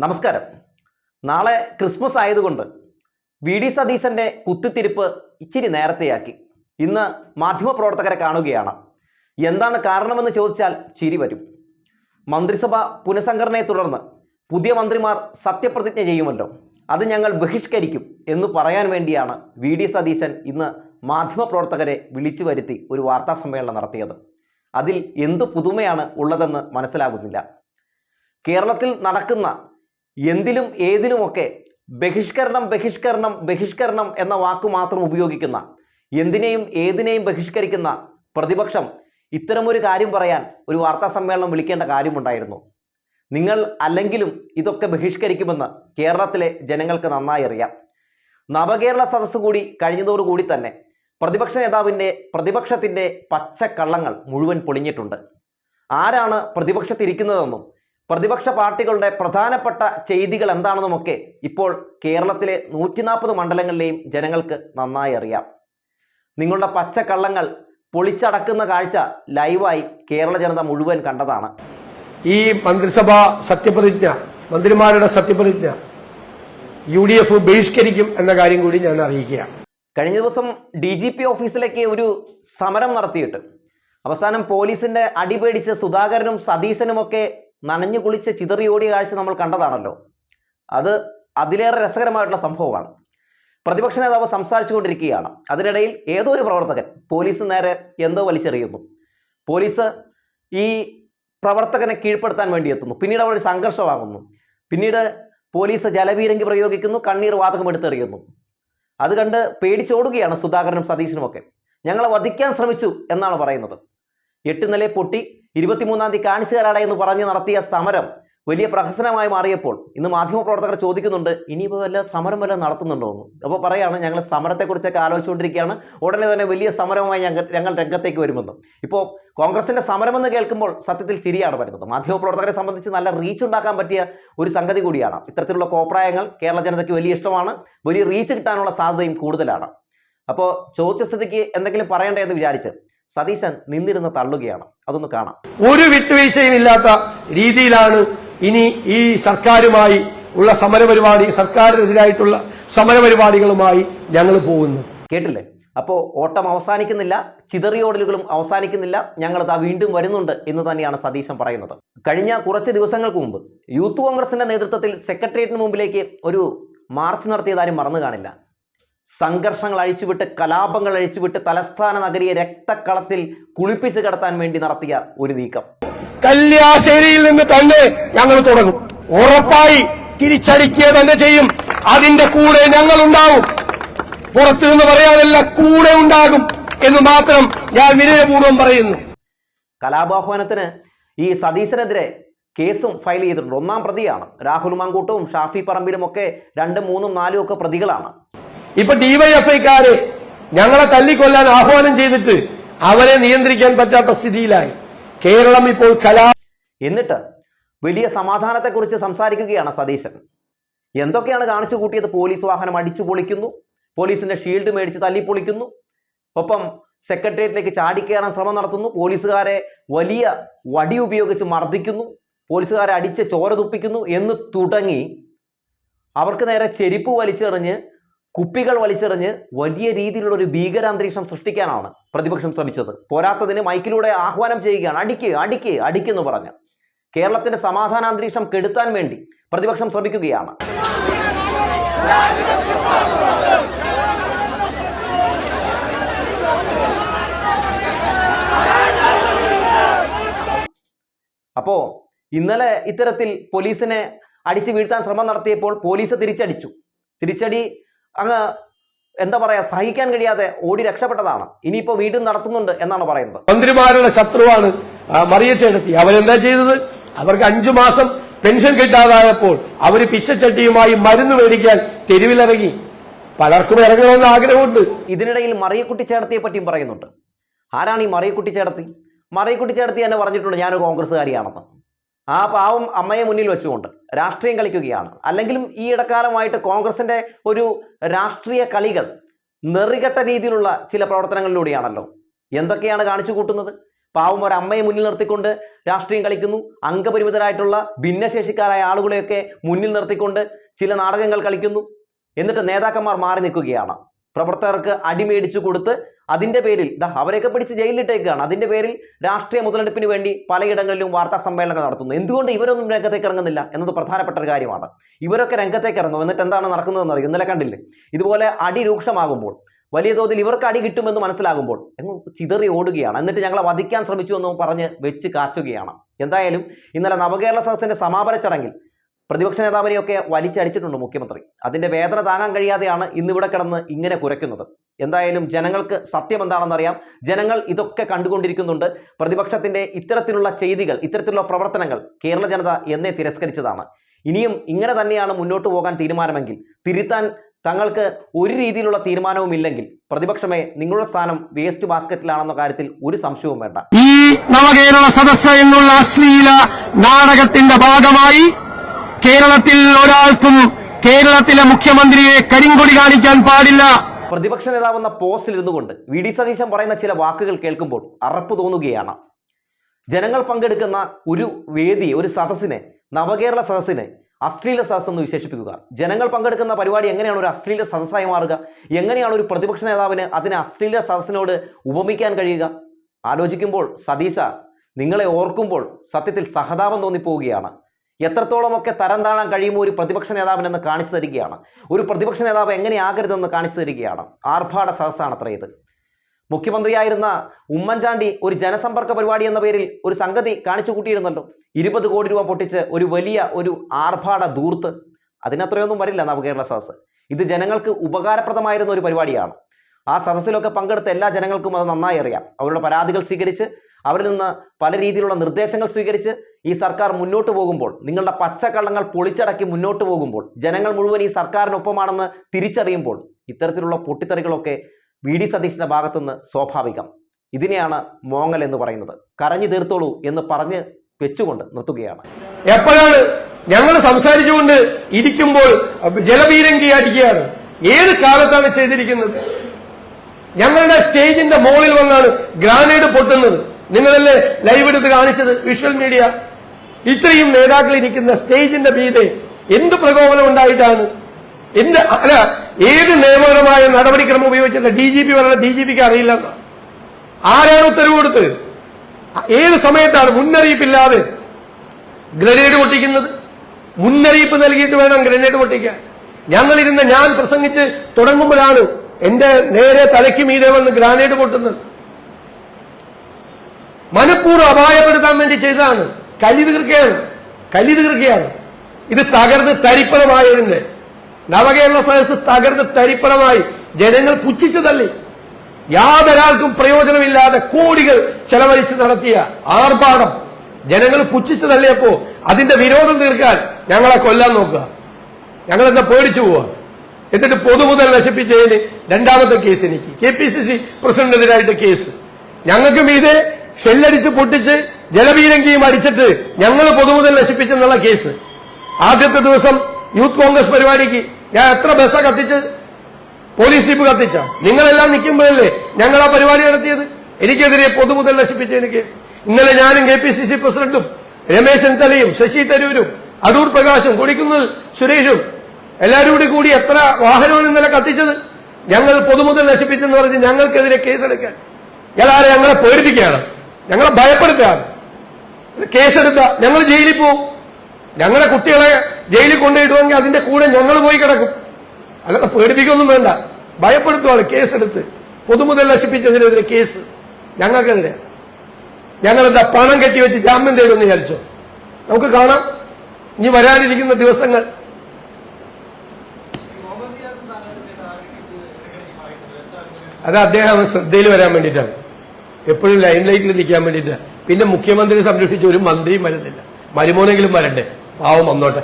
നമസ്കാരം. നാളെ ക്രിസ്മസ് ആയതുകൊണ്ട് വി ഡി സതീശന്റെ കുത്തിത്തിരിപ്പ് ഇച്ചിരി നേരത്തെയാക്കി. ഇന്ന് മാധ്യമപ്രവർത്തകരെ കാണുകയാണ്. എന്താണ് കാരണമെന്ന് ചോദിച്ചാൽ ചിരി വരും. മന്ത്രിസഭ പുനഃസംഘടനയെ തുടർന്ന് പുതിയ മന്ത്രിമാർ സത്യപ്രതിജ്ഞ ചെയ്യുമല്ലോ. അത് ഞങ്ങൾ ബഹിഷ്കരിക്കും എന്ന് പറയാൻ വേണ്ടിയാണ് വി ഡി സതീശൻ ഇന്ന് മാധ്യമപ്രവർത്തകരെ വിളിച്ചു വരുത്തി ഒരു വാർത്താ സമ്മേളനം നടത്തിയത്. അതിൽ എന്ത് പുതുമയാണ് ഉള്ളതെന്ന് മനസ്സിലാകുന്നില്ല. കേരളത്തിൽ നടക്കുന്ന എന്തിലും ഏതിലുമൊക്കെ ബഹിഷ്കരണം ബഹിഷ്കരണം ബഹിഷ്കരണം എന്ന വാക്ക് മാത്രം ഉപയോഗിക്കുന്ന എന്തിനേയും ഏതിനേയും ബഹിഷ്കരിക്കുന്ന പ്രതിപക്ഷം ഇത്തരമൊരു കാര്യം പറയാൻ ഒരു വാർത്താ സമ്മേളനം വിളിക്കേണ്ട കാര്യമുണ്ടായിരുന്നു. നിങ്ങൾ അല്ലെങ്കിലും ഇതൊക്കെ ബഹിഷ്കരിക്കുമെന്ന് കേരളത്തിലെ ജനങ്ങൾക്ക് നന്നായി അറിയാം. നവകേരള സദസ്സ് കൂടി കഴിഞ്ഞതോടുകൂടി തന്നെ പ്രതിപക്ഷ നേതാവിന്റെ പ്രതിപക്ഷത്തിന്റെ പച്ചക്കള്ളങ്ങൾ മുഴുവൻ പൊളിഞ്ഞിട്ടുണ്ട്. ആരാണ് പ്രതിപക്ഷത്തിരിക്കുന്നതെന്നും പ്രതിപക്ഷ പാർട്ടികളുടെ പ്രധാനപ്പെട്ട ചെയ്തികൾ എന്താണെന്നുമൊക്കെ ഇപ്പോൾ കേരളത്തിലെ നൂറ്റി നാൽപ്പത് മണ്ഡലങ്ങളിലെയും ജനങ്ങൾക്ക് നന്നായി അറിയാം. നിങ്ങളുടെ പച്ചക്കള്ളങ്ങൾ പൊളിച്ചടക്കുന്ന കാഴ്ച ലൈവായി കേരള ജനത മുഴുവൻ കണ്ടതാണ്. ഈ മന്ത്രിസഭാ സത്യപ്രതിജ്ഞ മന്ത്രിമാരുടെ സത്യപ്രതിജ്ഞ യു ഡി എഫ് ബഹിഷ്കരിക്കും എന്ന കാര്യം കൂടി ഞാൻ അറിയിക്കുകയാണ്. കഴിഞ്ഞ ദിവസം ഡി ജി പി ഓഫീസിലേക്ക് ഒരു സമരം നടത്തിയിട്ട് അവസാനം പോലീസിന്റെ അടിപേടിച്ച് സുധാകരനും സതീശനുമൊക്കെ നനഞ്ഞു കുളിച്ച് ചിതറിയോടിയ കാഴ്ച നമ്മൾ കണ്ടതാണല്ലോ. അത് അതിലേറെ രസകരമായിട്ടുള്ള സംഭവമാണ്. പ്രതിപക്ഷ നേതാവ് സംസാരിച്ചുകൊണ്ടിരിക്കുകയാണ്. അതിനിടയിൽ ഏതോ ഒരു പ്രവർത്തകൻ പോലീസ് നേരെ എന്തോ വലിച്ചെറിയുന്നു. പോലീസ് ഈ പ്രവർത്തകനെ കീഴ്പ്പെടുത്താൻ വേണ്ടി എത്തുന്നു. പിന്നീട് അവിടെ സംഘർഷമാകുന്നു പിന്നീട് പോലീസ് ജലവീരങ്കി പ്രയോഗിക്കുന്നു കണ്ണീർ വാതകം എടുത്തെറിയുന്നു. അത് കണ്ട് പേടിച്ചോടുകയാണ് സുധാകരനും സതീശനും ഒക്കെ ഞങ്ങളെ വധിക്കാൻ ശ്രമിച്ചു എന്നാണ് പറയുന്നത്. എട്ട് നില പൊട്ടി ഇരുപത്തിമൂന്നാം തീയതി കാണിച്ചു തരാട എന്ന് പറഞ്ഞ് നടത്തിയ സമരം വലിയ പ്രഹസനമായി മാറിയപ്പോൾ ഇന്ന് മാധ്യമപ്രവർത്തകർ ചോദിക്കുന്നുണ്ട് ഇനിയിപ്പോൾ വല്ല സമരം വല്ല നടത്തുന്നുണ്ടോ എന്ന്. അപ്പോൾ പറയാണ് ഞങ്ങൾ സമരത്തെക്കുറിച്ചൊക്കെ ആലോചിച്ചുകൊണ്ടിരിക്കുകയാണ്. ഉടനെ തന്നെ വലിയ സമരവുമായി ഞങ്ങൾ ഞങ്ങൾ രംഗത്തേക്ക് വരുമെന്ന്. ഇപ്പോൾ കോൺഗ്രസിന്റെ സമരമെന്ന് കേൾക്കുമ്പോൾ സത്യത്തിൽ ചിരിയാണ് വരുന്നത്. മാധ്യമപ്രവർത്തകരെ സംബന്ധിച്ച് നല്ല റീച്ച് ഉണ്ടാക്കാൻ പറ്റിയ ഒരു സംഗതി കൂടിയാണ്. ഇത്തരത്തിലുള്ള കോപ്രായങ്ങൾ കേരള ജനതയ്ക്ക് വലിയ ഇഷ്ടമാണ്. വലിയ റീച്ച് കിട്ടാനുള്ള സാധ്യതയും കൂടുതലാണ്. അപ്പോൾ ചോദിച്ച സ്ഥിതിക്ക് എന്തെങ്കിലും പറയണ്ടേ എന്ന് വിചാരിച്ച് സതീശൻ നിന്നിരുന്ന് തള്ളുകയാണ്. അതൊന്ന് കാണാം. ഒരു വിട്ടുവീഴ്ചയും ഇല്ലാത്ത രീതിയിലാണ് ഇനി ഈ സർക്കാരുമായി ഉള്ള സമരപരിപാടി സർക്കാരിനെതിരായിട്ടുള്ള സമരപരിപാടികളുമായി ഞങ്ങൾ പോകുന്നത്. കേട്ടില്ലേ? അപ്പോ ഓട്ടം അവസാനിക്കുന്നില്ല ചിതറിയോടലുകളും അവസാനിക്കുന്നില്ല ഞങ്ങളത് വീണ്ടും വരുന്നുണ്ട് എന്ന് തന്നെയാണ് സതീശൻ പറയുന്നത്. കഴിഞ്ഞ കുറച്ച് ദിവസങ്ങൾക്ക് മുമ്പ് യൂത്ത് കോൺഗ്രസിന്റെ നേതൃത്വത്തിൽ സെക്രട്ടേറിയറ്റിന് മുമ്പിലേക്ക് ഒരു മാർച്ച് നടത്തിയതാരും മറന്നു കാണില്ല. സംഘർഷങ്ങൾ അഴിച്ചുവിട്ട് കലാപങ്ങൾ അഴിച്ചുവിട്ട് തലസ്ഥാന നഗരിയെ രക്തക്കളത്തിൽ കുളിപ്പിച്ച് കടത്താൻ വേണ്ടി നടത്തിയ ഒരു നീക്കം. കല്യാശ്ശേരിയിൽ നിന്ന് തന്നെ ഞങ്ങൾ തുടങ്ങും. ഉറപ്പായി തിരിച്ചടിക്കുക തന്നെ ചെയ്യും. അതിന്റെ കൂടെ ഞങ്ങൾ ഉണ്ടാവും പുറത്തു നിന്ന് പറയാനല്ല കൂടെ ഉണ്ടാകും എന്ന് മാത്രം ഞാൻ വിനയപൂർവം പറയുന്നു. കലാപാഹ്വാനത്തിന് ഈ സതീശനെതിരെ കേസും ഫയൽ ചെയ്തിട്ടുണ്ട്. ഒന്നാം പ്രതിയാണ്. രാഹുൽ മാങ്കൂട്ടവും ഷാഫി പറമ്പിലും ഒക്കെ രണ്ടും മൂന്നും നാലും ഒക്കെ പ്രതികളാണ്. ഇപ്പൊ ഡിവൈഎഫ്ഐക്കാര് ഞങ്ങളെ തല്ലിക്കൊല്ലാൻ ആഹ്വാനം ചെയ്തിട്ട് അവരെ നിയന്ത്രിക്കാൻ പറ്റാത്ത സ്ഥിതിയിലായി. കേരളം ഇപ്പോൾ കലാ എന്നിട്ട് വലിയ സമാധാനത്തെക്കുറിച്ച് സംസാരിക്കുകയാണ് സതീശൻ. എന്തൊക്കെയാണ് കാണിച്ചു കൂട്ടിയത്? പോലീസ് വാഹനം അടിച്ചു പൊളിക്കുന്നു. പോലീസിന്റെ ഷീൽഡ് മേടിച്ച് തല്ലിപ്പൊളിക്കുന്നു. ഒപ്പം സെക്രട്ടേറിയറ്റിലേക്ക് ചാടിക്കയറാൻ ശ്രമം നടത്തുന്നു. പോലീസുകാരെ വലിയ വടി ഉപയോഗിച്ച് മർദ്ദിക്കുന്നു. പോലീസുകാരെ അടിച്ച് ചോര തുപ്പിക്കുന്നു എന്ന് തുടങ്ങി. അവർക്ക് നേരെ ചെരിപ്പ് വലിച്ചെറിഞ്ഞ് കുപ്പികൾ വലിച്ചെറിഞ്ഞ് വലിയ രീതിയിലുള്ള ഒരു ഭീകരാന്തരീക്ഷം സൃഷ്ടിക്കാനാണ് പ്രതിപക്ഷം ശ്രമിച്ചത്. പോരാത്തതിന് മൈക്കിലൂടെ ആഹ്വാനം ചെയ്യുകയാണ്. അടിക്ക് അടിക്ക് അടിക്കെന്ന് പറഞ്ഞ്. കേരളത്തിന്റെ സമാധാനാന്തരീക്ഷം കെടുത്താൻ വേണ്ടി പ്രതിപക്ഷം ശ്രമിക്കുകയാണ്. അപ്പോ ഇന്നലെ ഇത്തരത്തിൽ പോലീസിനെ അടിച്ചു വീഴ്ത്താൻ ശ്രമം നടത്തിയപ്പോൾ പോലീസ് തിരിച്ചടിച്ചു. തിരിച്ചടി അങ്ങ് എന്താ പറയാ സഹിക്കാൻ കഴിയാതെ ഓടി രക്ഷപ്പെട്ടതാണ്. ഇനിയിപ്പോ വീണ്ടും നടത്തുന്നുണ്ട് എന്നാണ് പറയുന്നത്. മന്ത്രിമാരുടെ ശത്രുവാണ് മറിയച്ചെടുത്തി അവരെന്താ ചെയ്തത്? അവർക്ക് അഞ്ചു മാസം പെൻഷൻ കിട്ടാതായപ്പോൾ അവർ പിച്ചച്ചട്ടിയുമായി മരുന്ന് മേടിക്കാൻ തെരുവിലിറങ്ങി. പലർക്കും ഇറങ്ങണമെന്ന് ആഗ്രഹമുണ്ട്. ഇതിനിടയിൽ മറിയക്കുട്ടി ചേർത്തിയെ പറ്റിയും പറയുന്നുണ്ട്. ആരാണ് ഈ മറിയക്കുട്ടി ചേർത്തി മറിയക്കുട്ടി ചേർത്തി തന്നെ പറഞ്ഞിട്ടുണ്ട് ഞാനൊരു കോൺഗ്രസ്സുകാരിയാണെന്ന്. ആ പാവം അമ്മയെ മുന്നിൽ വെച്ചുകൊണ്ട് രാഷ്ട്രീയം കളിക്കുകയാണ്. അല്ലെങ്കിലും ഈ ഇടക്കാലമായിട്ട് കോൺഗ്രസിന്റെ ഒരു രാഷ്ട്രീയ കളികൾ നെറികെട്ട രീതിയിലുള്ള ചില പ്രവർത്തനങ്ങളിലൂടെയാണല്ലോ. എന്തൊക്കെയാണ് കാണിച്ചു കൂട്ടുന്നത്? പാവം ഒരു അമ്മയെ മുന്നിൽ നിർത്തിക്കൊണ്ട് രാഷ്ട്രീയം കളിക്കുന്നു. അംഗപരിമിതരായിട്ടുള്ള ഭിന്നശേഷിക്കാരായ ആളുകളെയൊക്കെ മുന്നിൽ നിർത്തിക്കൊണ്ട് ചില നാടകങ്ങൾ കളിക്കുന്നു. എന്നിട്ട് നേതാക്കന്മാർ മാറി നിൽക്കുകയാണ്. പ്രവർത്തകർക്ക് അടിമേടിച്ചു കൊടുത്ത് അതിന്റെ പേരിൽ ഇതാ അവരെയൊക്കെ പിടിച്ച് ജയിലിലിട്ടേക്കാണ്. അതിന്റെ പേരിൽ രാഷ്ട്രീയ മുതലെടുപ്പിന് വേണ്ടി പലയിടങ്ങളിലും വാർത്താ സമ്മേളനങ്ങൾ നടത്തുന്നു. എന്തുകൊണ്ട് ഇവരൊന്നും രംഗത്തേക്ക് ഇറങ്ങുന്നില്ല എന്നത് പ്രധാനപ്പെട്ട ഒരു കാര്യമാണ്. ഇവരൊക്കെ രംഗത്തേക്ക് ഇറങ്ങും എന്നിട്ട് എന്താണ് നടക്കുന്നതെന്ന് അറിയും ഇന്നലെ കണ്ടില്ലേ? ഇതുപോലെ അടി രൂക്ഷമാകുമ്പോൾ വലിയ തോതിൽ ഇവർക്ക് അടി കിട്ടുമെന്ന് മനസ്സിലാകുമ്പോൾ എങ്ങും ചിതറി ഓടുകയാണ്. എന്നിട്ട് ഞങ്ങളെ വധിക്കാൻ ശ്രമിച്ചു എന്നും പറഞ്ഞ് വെച്ച് കാച്ചുകയാണ്. എന്തായാലും ഇന്നലെ നവകേരള സദസ്സിന്റെ സമാപന ചടങ്ങിൽ പ്രതിപക്ഷ നേതാവിനെയൊക്കെ വലിച്ചടിച്ചിട്ടുണ്ട് മുഖ്യമന്ത്രി. അതിന്റെ വേദന താങ്ങാൻ കഴിയാതെയാണ് ഇന്നിവിടെ കിടന്ന് ഇങ്ങനെ കുരയ്ക്കുന്നത്. എന്തായാലും ജനങ്ങൾക്ക് സത്യം എന്താണെന്നറിയാം ജനങ്ങൾ ഇതൊക്കെ കണ്ടുകൊണ്ടിരിക്കുന്നുണ്ട്. പ്രതിപക്ഷത്തിന്റെ ഇത്തരത്തിലുള്ള ചെയ്തികൾ ഇത്തരത്തിലുള്ള പ്രവർത്തനങ്ങൾ കേരള ജനത എന്നേ തിരസ്കരിച്ചതാണ്. ഇനിയും ഇങ്ങനെ തന്നെയാണ് മുന്നോട്ട് പോകാൻ തീരുമാനമെങ്കിൽ തിരുത്താൻ തങ്ങൾക്ക് ഒരു രീതിയിലുള്ള തീരുമാനവും ഇല്ലെങ്കിൽ പ്രതിപക്ഷമേ നിങ്ങളുടെ സ്ഥാനം വേസ്റ്റ് ബാസ്ക്കറ്റിലാണെന്ന കാര്യത്തിൽ ഒരു സംശയവും വേണ്ട. ഈ നവകേരള സദസ് എന്നുള്ള അശ്ലീല നാടകത്തിന്റെ ഭാഗമായി കേരളത്തിൽ ഒരാൾക്കും കേരളത്തിലെ മുഖ്യമന്ത്രിയെ കരിങ്കൊടി കാണിക്കാൻ പാടില്ല. പ്രതിപക്ഷ നേതാവെന്ന പോസ്റ്റിൽ ഇരുന്നുകൊണ്ട് വി ഡി സതീശൻ പറയുന്ന ചില വാക്കുകൾ കേൾക്കുമ്പോൾ അറപ്പ് തോന്നുകയാണ്. ജനങ്ങൾ പങ്കെടുക്കുന്ന ഒരു വേദി ഒരു സദസ്സിനെ നവകേരള സദസ്സിനെ അശ്ലീല സദസ് എന്ന് വിശേഷിപ്പിക്കുക. ജനങ്ങൾ പങ്കെടുക്കുന്ന പരിപാടി എങ്ങനെയാണ് ഒരു അശ്ലീല സദസ്സായി മാറുക? എങ്ങനെയാണ് ഒരു പ്രതിപക്ഷ നേതാവിന് അതിനെ അശ്ലീല സദസ്സിനോട് ഉപമിക്കാൻ കഴിയുക? ആലോചിക്കുമ്പോൾ സതീശ നിങ്ങളെ ഓർക്കുമ്പോൾ സത്യത്തിൽ സഹതാപം തോന്നിപ്പോവുകയാണ്. എത്രത്തോളമൊക്കെ തരം താഴാൻ കഴിയുമോ ഒരു പ്രതിപക്ഷ നേതാവിനെന്ന് കാണിച്ചു തരികയാണ്. ഒരു പ്രതിപക്ഷ നേതാവ് എങ്ങനെയാകരുതെന്ന് കാണിച്ചു തരികയാണ്. ആർഭാട സദസ്സാണ് അത്ര ഇത്. മുഖ്യമന്ത്രിയായിരുന്ന ഉമ്മൻചാണ്ടി ഒരു ജനസമ്പർക്ക പരിപാടി എന്ന പേരിൽ ഒരു സംഗതി കാണിച്ചു കൂട്ടിയിരുന്നല്ലോ. ഇരുപത് കോടി രൂപ പൊട്ടിച്ച് ഒരു വലിയ ഒരു ആർഭാട ദൂർത്ത് അതിനത്രയൊന്നും വരില്ല നവകേരള സദസ്സ്. ഇത് ജനങ്ങൾക്ക് ഉപകാരപ്രദമായിരുന്ന ഒരു പരിപാടിയാണ്. ആ സദസ്സിലൊക്കെ പങ്കെടുത്ത എല്ലാ ജനങ്ങൾക്കും അത് നന്നായി അറിയാം. അവരുടെ പരാതികൾ സ്വീകരിച്ച് അവരിൽ നിന്ന് പല രീതിയിലുള്ള നിർദ്ദേശങ്ങൾ സ്വീകരിച്ച് ഈ സർക്കാർ മുന്നോട്ട് പോകുമ്പോൾ നിങ്ങളുടെ പച്ചക്കള്ളങ്ങൾ പൊളിച്ചടക്കി മുന്നോട്ട് പോകുമ്പോൾ ജനങ്ങൾ മുഴുവൻ ഈ സർക്കാരിനൊപ്പമാണെന്ന് തിരിച്ചറിയുമ്പോൾ ഇത്തരത്തിലുള്ള പൊട്ടിത്തെറികളൊക്കെ വി. ഡി. സതീശിന്റെ ഭാഗത്തുനിന്ന് സ്വാഭാവികം. ഇതിനെയാണ് മോങ്ങൽ എന്ന് പറയുന്നത്. കരഞ്ഞു തീർത്തോളൂ എന്ന് പറഞ്ഞ് വെച്ചുകൊണ്ട് നിർത്തുകയാണ്. എപ്പോഴാണ് ഞങ്ങൾ സംസാരിച്ചുകൊണ്ട് ഇരിക്കുമ്പോൾ ജലപീരങ്കി അടിക്കുകയാണ് ഏത് കാലത്താണ് ചെയ്തിരിക്കുന്നത്? ഞങ്ങളുടെ സ്റ്റേജിന്റെ മുകളിൽ വന്നാണ് ഗ്രാനേഡ് പൊട്ടുന്നത്. നിങ്ങളല്ലേ ലൈവ് എടുത്ത് കാണിച്ചത് വിഷ്വൽ മീഡിയ? ഇത്രയും നേതാക്കൾ ഇരിക്കുന്ന സ്റ്റേജിന്റെ മീതെ എന്ത് പ്രകോപനം ഉണ്ടായിട്ടാണ്? എന്ത് അല്ല ഏത് നിയമപരമായ നടപടിക്രമം ഉപയോഗിച്ചില്ല ഡി ജി പി പറഞ്ഞ ഡി ജി പിക്ക് അറിയില്ല ആരാണ് ഉത്തരവ് കൊടുത്തത് ഏത് സമയത്താണ് മുന്നറിയിപ്പില്ലാതെ ഗ്രനേഡ് പൊട്ടിക്കുന്നത്? മുന്നറിയിപ്പ് നൽകിയിട്ട് വേണം ഗ്രനേഡ് പൊട്ടിക്കാൻ. ഞങ്ങളിരുന്ന ഞാൻ പ്രസംഗിച്ച് തുടങ്ങുമ്പോഴാണ് എന്റെ നേരെ തലയ്ക്ക് മീതെ വന്ന് ഗ്രാനേഡ് പൊട്ടുന്നത്. മനഃപൂർവം അപായപ്പെടുത്താൻ വേണ്ടി ചെയ്തതാണ്. കലി തീർക്കുകയാണ് കലി തീർക്കുകയാണ് ഇത് തകർന്ന് തരിപ്പണമായതിന്റെ നവകേരള സദസ് തകർന്ന് തരിപ്പണമായി ജനങ്ങൾ പുച്ഛിച്ചു തള്ളി യാതൊരാൾക്കും പ്രയോജനമില്ലാതെ കോടികൾ ചെലവഴിച്ച് നടത്തിയ ആർഭാടം. ജനങ്ങൾ പുച്ഛിച്ചു തള്ളിയപ്പോ അതിന്റെ വിരോധം തീർക്കാൻ ഞങ്ങളെ കൊല്ലാൻ നോക്കുക. ഞങ്ങൾ എന്താ പേടിച്ചു പോവുക? എന്നിട്ട് പൊതുമുതൽ നശിപ്പിച്ചതിന് രണ്ടാമത്തെ കേസ് എനിക്ക്. കെ പി സി സി പ്രസിഡന്റിനെതിരായിട്ട് കേസ്. ഞങ്ങൾക്ക് മീതെ ഷെല്ലടിച്ച് പൊട്ടിച്ച് ജലപീരങ്കിയും അടിച്ചിട്ട് ഞങ്ങൾ പൊതുമുതൽ നശിപ്പിച്ചെന്നുള്ള കേസ്. ആദ്യത്തെ ദിവസം യൂത്ത് കോൺഗ്രസ് പരിപാടിക്ക് ഞാൻ എത്ര ബസ്സാ കത്തിച്ച്? പോലീസ് ജീപ്പ് കത്തിച്ച? നിങ്ങളെല്ലാം നിൽക്കുമ്പോഴല്ലേ ഞങ്ങൾ ആ പരിപാടി നടത്തിയത്? എനിക്കെതിരെ പൊതുമുതൽ നശിപ്പിച്ചതിന് കേസ്. ഇന്നലെ ഞാനും കെ പ്രസിഡന്റും രമേശ് ചെന്നിത്തലയും ശശി തരൂരും അടൂർ പ്രകാശും കൊടിക്കുന്നിൽ സുരേഷും എല്ലാവരും കൂടി കൂടി എത്ര വാഹനമാണ് ഇന്നലെ കത്തിച്ചത്? ഞങ്ങൾ പൊതുമുതൽ നശിപ്പിച്ചെന്ന് പറഞ്ഞ് ഞങ്ങൾക്കെതിരെ കേസെടുക്കാൻ. ഞങ്ങളാരെ ഞങ്ങളെ പേടിപ്പിക്കുകയാണ്. ഞങ്ങളെ ഭയപ്പെടുത്തുകയാണ് കേസെടുത്ത ഞങ്ങൾ ജയിലിൽ പോവും. ഞങ്ങളെ കുട്ടികളെ ജയിലിൽ കൊണ്ടുപോയിടുവെങ്കിൽ അതിന്റെ കൂടെ ഞങ്ങൾ പോയി കിടക്കും. അല്ലാതെ പേടിപ്പിക്കൊന്നും വേണ്ട. ഭയപ്പെടുത്തുവാണ് കേസെടുത്ത്. പൊതുമുതൽ നശിപ്പിച്ചതിനെതിരെ കേസ് ഞങ്ങൾക്കെതിരെ. ഞങ്ങളെന്താ പണം കെട്ടിവെച്ച് ജാമ്യം തേടുമെന്ന് വിചാരിച്ചോ? നമുക്ക് കാണാം. ഇനി വരാനിരിക്കുന്ന ദിവസങ്ങൾ. അത് അദ്ദേഹം ശ്രദ്ധയിൽ വരാൻ വേണ്ടിയിട്ടാണ്. എപ്പോഴും ലൈൻ ലൈറ്റിൽ നിൽക്കാൻ വേണ്ടിയിട്ട്. പിന്നെ മുഖ്യമന്ത്രിയെ സംരക്ഷിച്ച ഒരു മന്ത്രിയും വരുന്നില്ല. മരുമോനെങ്കിലും വരണ്ടേ പാവം വന്നോട്ടെ.